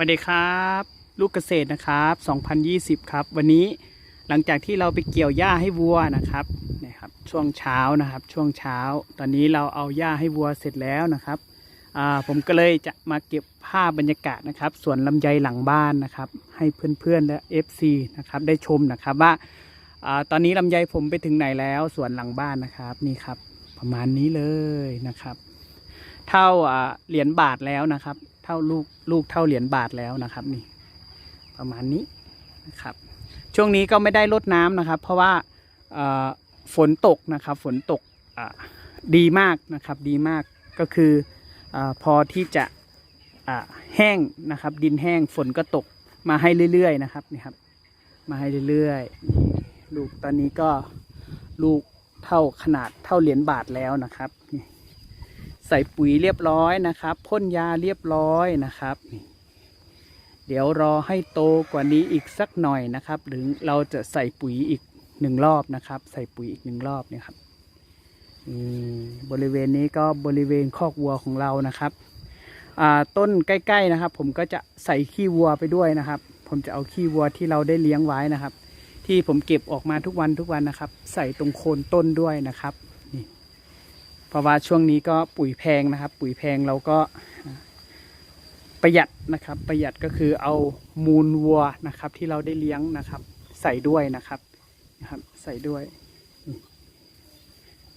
สวัสดีครับ ลูกเกษตรนะครับ 2020 ครับ วันนี้หลังจากที่เราไปเกี่ยวหญ้าให้วัวนะครับนี่ครับ ช่วงเช้านะครับ ช่วงเช้า ตอนนี้เราเอาหญ้าให้วัวเสร็จแล้วนะครับอ่าผมก็เลยจะมาเก็บภาพบรรยากาศนะครับสวนลำไยหลังบ้านนะครับ ให้เพื่อนๆและ FC นะครับได้ชมนะครับว่าอาตอนนี้ลำไยผมไปถึงไหนแล้วสวนหลังบ้านนะครับนี่ครับ ประมาณนี้เลยนะครับ เท่าเหรียญบาทแล้วนะครับ ท่าลูกลูกเท่าเหรียญบาทแล้วนะครับนี่ ประมาณนี้นะครับ ช่วงนี้ก็ไม่ได้ลดน้ำนะครับ เพราะว่าฝนตกนะครับ ฝนตกดีมากนะครับ ดีมากก็คืออพอที่จะแห้งนะครับ ดินแห้งฝนก็ตกมาให้เรื่อยๆนะครับนี่ครับ มาให้เรื่อยๆลูกตอนนี้ก็ลูกเท่าขนาดเท่าเหรียญบาทแล้วนะครับ ใส่ปุ๋ยเรียบร้อยนะครับ พ่นยาเรียบร้อยนะครับ เดี๋ยวรอให้โตกว่านี้อีกสักหน่อยนะครับ หรือเราจะใส่ปุ๋ยอีกหนึ่งรอบนะครับ ใส่ปุ๋ยอีกหนึ่งรอบเนี่ยครับนี่บริเวณนี้ก็บริเวณคอกวัวของเรานะครับต้นใกล้ๆนะครับ ผมก็จะใส่ขี้วัวไปด้วยนะครับ ผมจะเอาขี้วัวที่เราได้เลี้ยงไว้นะครับ ที่ผมเก็บออกมาทุกวันทุกวันนะครับ ใส่ตรงโคนต้นด้วยนะครับ เพราะว่าช่วงนี้ก็ปุ๋ยแพงนะครับ ปุ๋ยแพงเราก็ประหยัดนะครับ ประหยัดก็คือเอามูลวัวนะครับ ที่เราได้เลี้ยงนะครับ ใส่ด้วยนะครับนะครับ ใส่ด้วย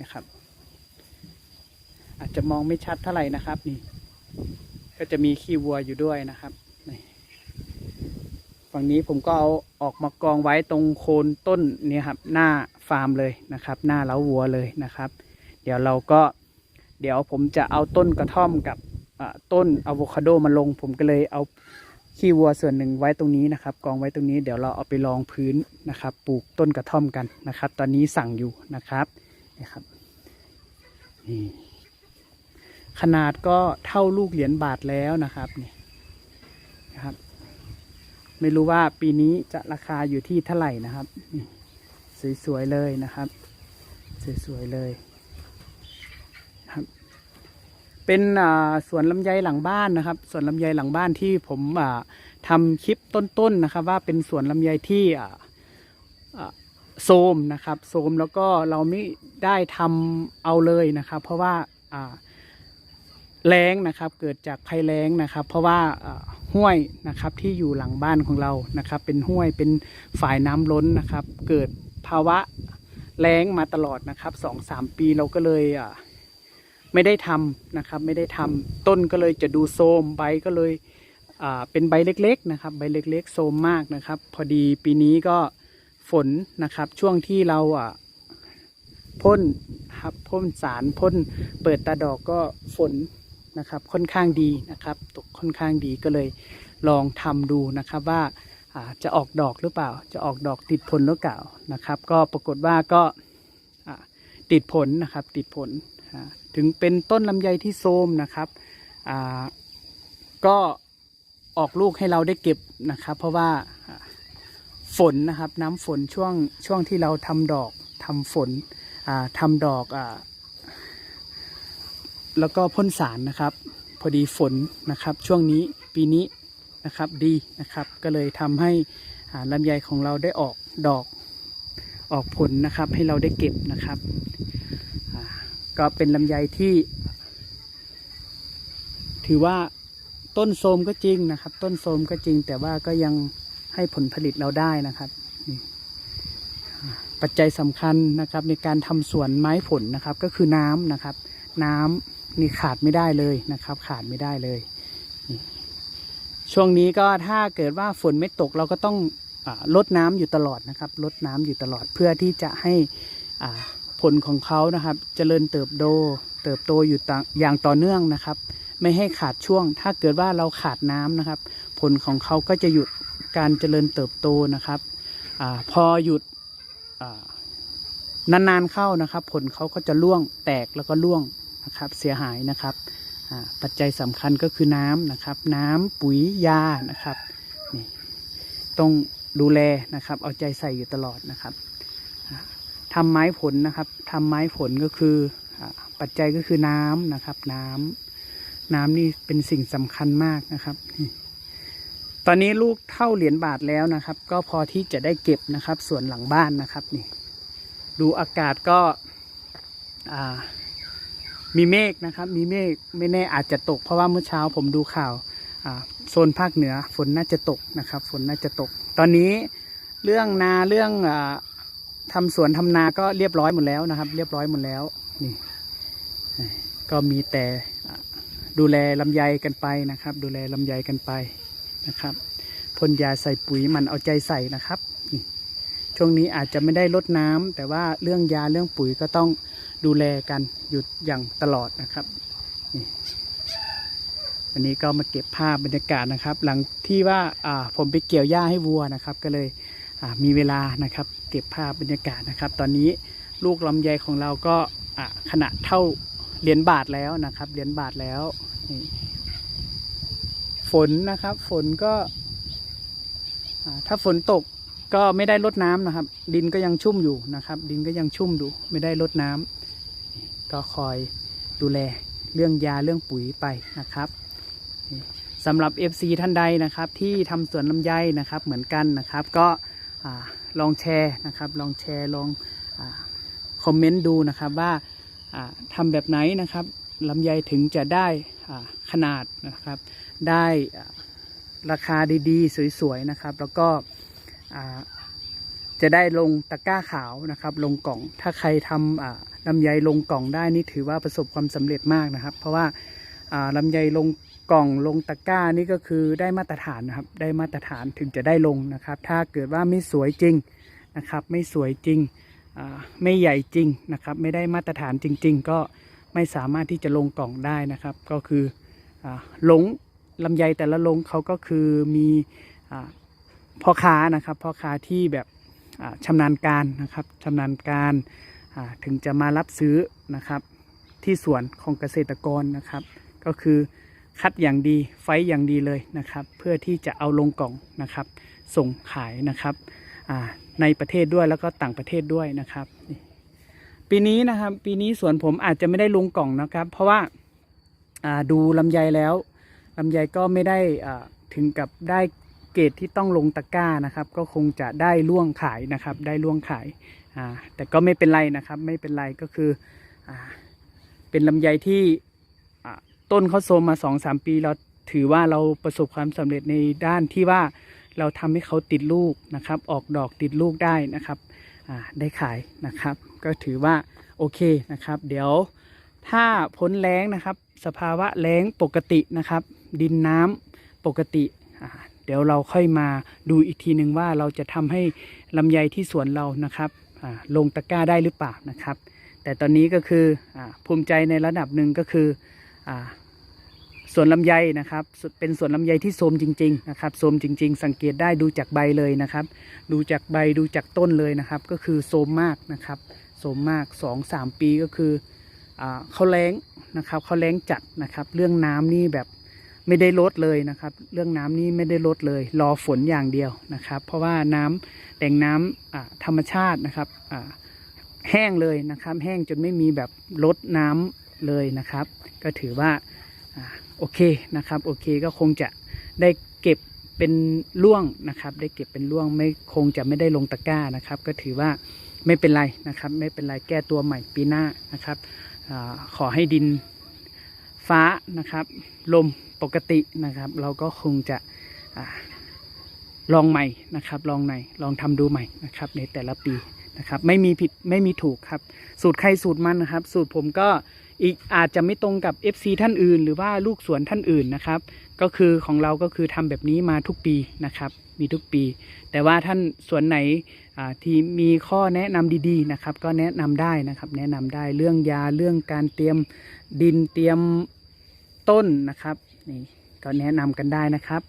นะครับ อาจจะมองไม่ชัดเท่าไหร่นะครับนี่ก็จะมีขี้วัวอยู่ด้วยนะครับฝั่งนี้ผมก็เอาออกมากองไว้ตรงโคนต้นเนี่ยครับ หน้าฟาร์มเลยนะครับ หน้าเล้าวัวเลยนะครับ เดี๋ยวเราก็เดี๋ยวผมจะเอาต้นกระท่อมกับต้นอะโวคาโดมาลง ผมก็เลยเอาขี้วัวส่วนหนึ่งไว้ตรงนี้นะครับ กองไว้ตรงนี้เดี๋ยวเราเอาไปรองพื้นนะครับ ปลูกต้นกระท่อมกันนะครับ ตอนนี้สั่งอยู่นะครับนี่ครับนี่ขนาดก็เท่าลูกเหรียญบาทแล้วนะครับนี่นะครับ ไม่รู้ว่าปีนี้จะราคาอยู่ที่เท่าไหร่นะครับนี่สวยๆเลยนะครับ สวยๆเลยครับ เป็นสวนลำไยหลังบ้านนะครับสวนลำไยหลังบ้านที่ผมทำคลิปต้นๆนะครับ ว่าเป็นสวนลำไยที่โซมนะครับโซมแล้วก็เราไม่ได้ทำเอาเลยนะครับ เพราะว่าแรงนะครับเกิดจากภัยแรงนะครับ เพราะว่าห้วยนะครับที่อยู่หลังบ้านของเรานะครับ เป็นห้วยเป็นฝ่ายน้ำล้นนะครับ เกิดภาวะแรงมาตลอดนะครับสองสามปีเราก็เลยอ่า ไม่ได้ทำนะครับ ไม่ได้ทำต้นก็เลยจะดูโทมใบก็เลยเป็นใบเล็กๆนะครับ ใบเล็กๆโทมมากนะครับ พอดีปีนี้ก็ฝนนะครับ ช่วงที่เราพ่นครับพ่นสารพ่นเปิดตาดอกก็ฝนนะครับ ค่อนข้างดีนะครับ ตกค่อนข้างดีก็เลยลองทำดูนะครับว่าจะออกดอกหรือเปล่า จะออกดอกติดผลหรือเปล่านะครับ ก็ปรากฏว่าก็ติดผลนะครับ ติดผล ถึงเป็นต้นลำไยที่โทมนะครับอ่าก็ออกลูกให้เราได้เก็บนะครับ เพราะว่าฝนนะครับน้ำฝนช่วงช่วงที่เราทำดอกทำฝนอ่าทำดอกอ่าแล้วก็พ่นสารนะครับ พอดีฝนนะครับ ช่วงนี้ปีนี้นะครับดีนะครับ ก็เลยทำให้ลำไยของเราได้ออกดอกออกผลนะครับ ให้เราได้เก็บนะครับ ก็เป็นลำไยที่ ถือว่าต้นโทมก็จริงนะครับ ต้นโทมก็จริง แต่ว่าก็ยังให้ผลผลิตเราได้นะครับปัจจัยสำคัญนะครับ ในการทำสวนไม้ผลนะครับ ก็คือน้ำนะครับ น้ำนี่ขาดไม่ได้เลยนะครับ ขาดไม่ได้เลย ช่วงนี้ก็ถ้าเกิดว่าฝนไม่ตกเราก็ต้องอลดน้ำอยู่ตลอดนะครับ ลดน้ำอยู่ตลอดเพื่อที่จะให้อ่า ผลของเขานะครับเจริญเติบโตเติบโตอยู่ตามอย่างต่อเนื่องนะครับ ไม่ให้ขาดช่วง ถ้าเกิดว่าเราขาดน้ำนะครับ ผลของเขาก็จะหยุดการเจริญเติบโตนะครับอพอหยุดนานๆเข้านะครับ ผลเขาก็จะร่วงแตกแล้วก็ร่วงนะครับ เสียหายนะครับปัจจัยสำคัญก็คือน้ำนะครับ น้ำปุ๋ยยานะครับนี่ต้องดูแลนะครับ เอาใจใส่อยู่ตลอดนะครับ ทำไม้ผลนะครับทำไม้ผลก็คือปัจจัยก็คือน้ำนะครับ น้ำน้ำนี่เป็นสิ่งสำคัญมากนะครับ ตอนนี้ลูกเท่าเหรียญบาทแล้วนะครับ ก็พอที่จะได้เก็บนะครับ ส่วนหลังบ้านนะครับนี่ ดูอากาศก็มีเมฆนะครับ มีเมฆไม่แน่อาจจะตก เพราะว่าเมื่อเช้าผมดูข่าวโซนภาคเหนือฝนน่าจะตกนะครับ ฝนน่าจะตก ตอนนี้เรื่องนาเรื่อง อาทำสวนทำนาก็เรียบร้อยหมดแล้วนะครับ เรียบร้อยหมดแล้วนี่ก็มีแต่ดูแลลำไยกันไปนะครับ ดูแลลำไยกันไปนะครับพ่นยาใส่ปุ๋ยมันเอาใจใส่นะครับช่วงนี้อาจจะไม่ได้ลดน้ำแต่ว่าเรื่องยาเรื่องปุ๋ยก็ต้องดูแลกันอยู่อย่างตลอดนะครับนี่อันนี้ก็มาเก็บภาพบรรยากาศนะครับ หลังที่ว่าผมไปเกี่ยวหญ้าให้วัวนะครับ ก็เลยมีเวลานะครับ เก็บภาพบรรยากาศนะครับ ตอนนี้ลูกลำไยของเราก็ขนาดเท่าเหรียญบาทแล้วนะครับเหรียญบาทแล้วฝนนะครับ ฝนก็ถ้าฝนตกก็ไม่ได้ลดน้ำนะครับ ดินก็ยังชุ่มอยู่นะครับ ดินก็ยังชุ่มดูไม่ได้ลดน้ำก็คอยดูแลเรื่องยาเรื่องปุ๋ยไปนะครับสำหรับ FC ท่านใดนะครับ ที่ทำสวนลำไยนะครับเหมือนกันนะครับ ก็ ลองแชร์นะครับ ลองแชร์ลองอคอมเมนต์ดูนะครับว่าอ่าทำแบบไหนนะครับลำไยถึงจะได้ขนาดนะครับ ได้ราคาดีๆ สวยๆนะครับ แล้วก็จะได้ลงตะกร้าขาวนะครับ ลงกล่อง ถ้าใครทำอ่าลำไยลงกล่องได้นี่ถือว่าประสบความสำเร็จมากนะครับ เพราะว่าอ่าลำไยลง กล่องลงตะกร้านี่ก็คือได้มาตรฐานนะครับ ได้มาตรฐานถึงจะได้ลงนะครับ ถ้าเกิดว่าไม่สวยจริงนะครับ ไม่สวยจริงไม่ใหญ่จริงนะครับ ไม่ได้มาตรฐานจริง ๆ ก็ไม่สามารถที่จะลงกล่องได้นะครับ ก็คืออ่าหลงลำไยแต่ละลงเขาก็คือมีอพ่อค้านะครับพ่อค้าที่แบบชำนาญการนะครับชำนาญการถึงจะมารับซื้อนะครับ ที่สวนของเกษตรกรนะครับ ก็คือ คัดอย่างดีไฟอย่างดีเลยนะครับ เพื่อที่จะเอาลงกล่องนะครับ ส่งขายนะครับในประเทศด้วยแล้วก็ต่างประเทศด้วยนะครับ ปีนี้นะครับปีนี้สวนผมอาจจะไม่ได้ลงกล่องนะครับ เพราะว่าาดูลำไยแล้วลำไยก็ไม่ได้ถึงกับได้เกรดที่ต้องลงตะกร้านะครับ ก็คงจะได้ล่วงขายนะครับ ได้ล่วงขายาแต่ก็ไม่เป็นไรนะครับ ไม่เป็นไรก็คืออเป็นลำไยที่ ต้นเขาโซมมาสองสามปีเราถือว่าเราประสบความสำเร็จในด้านที่ว่าเราทำให้เขาติดลูกนะครับ ออกดอกติดลูกได้นะครับอ่าได้ขายนะครับ ก็ถือว่าโอเคนะครับ เดี๋ยวถ้าพ้นแล้งนะครับ สภาวะแล้งปกตินะครับ ดินน้ำปกติอ่าเดี๋ยวเราค่อยมาดูอีกทีหนึ่งว่าเราจะทำให้ลำไยที่สวนเรานะครับอ่าลงตะกร้าได้หรือเปล่านะครับ แต่ตอนนี้ก็คืออาภูมิใจในระดับหนึ่งก็คือ สวนลำไยนะครับ เป็นสวนลำไยที่โทมจริง ๆ นะครับโทมจริง ๆ สังเกตได้ดูจากใบเลยนะครับ ดูจากใบดูจากต้นเลยนะครับ ก็คือโทมมากนะครับโทมมากสองสามปีก็คืออเขาแรงนะครับเขาแรงจัดนะครับ เรื่องน้ำนี่แบบไม่ได้ลดเลยนะครับ เรื่องน้ำนี่ไม่ได้ลดเลย รอฝนอย่างเดียวนะครับ เพราะว่าน้ำแหล่งน้ำอ่าธรรมชาตินะครับแห้งเลยนะครับ แห้งจนไม่มีแบบลดน้ำ เลยนะครับ ก็ถือว่าโอเคนะครับโอเคก็คงจะได้เก็บเป็นล่วงนะครับ ได้เก็บเป็นล่วงไม่คงจะไม่ได้ลงตะกร้านะครับ ก็ถือว่าไม่เป็นไรนะครับ ไม่เป็นไรแก้ตัวใหม่ปีหน้านะครับอขอให้ดินฟ้านะครับ ลมปกตินะครับ เราก็คงจะอลองใหม่นะครับ ลองในลองทำดูใหม่นะครับ ในแต่ละปีนะครับ ไม่มีผิดไม่มีถูกครับ สูตรใครสูตรมันนะครับ สูตรผมก็ อีกอาจจะไม่ตรงกับ FC ท่านอื่น หรือว่าลูกสวนท่านอื่นนะครับ ก็คือของเราก็คือทำแบบนี้มาทุกปีนะครับ มีทุกปี แต่ว่าท่านสวนไหนที่มีข้อแนะนำดีๆนะครับ ก็แนะนำได้นะครับ แนะนำได้เรื่องยาเรื่องการเตรียมดินเตรียมต้นนะครับนี่ก็แนะนำกันได้นะครับ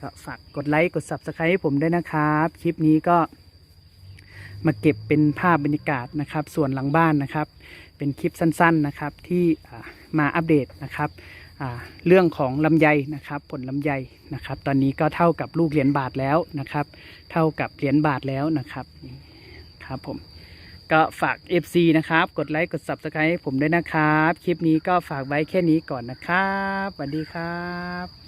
ก็ฝากกดไลค์กด subscribe ให้ผมด้วยนะครับ คลิปนี้ก็มาเก็บเป็นภาพบรรยากาศนะครับ ส่วนหลังบ้านนะครับ เป็นคลิปสั้นๆนะครับที่มาอัปเดตนะครับเรื่องของลำไยนะครับผลลำไยนะครับ ตอนนี้ก็เท่ากับลูกเหรียญบาทแล้วนะครับ เท่ากับเหรียญบาทแล้วนะครับครับผมก็ฝาก FC นะครับ กดไลค์กด Subscribe ให้ผมด้วยนะครับ คลิปนี้ก็ฝากไว้แค่นี้ก่อนนะครับสวัสดีครับ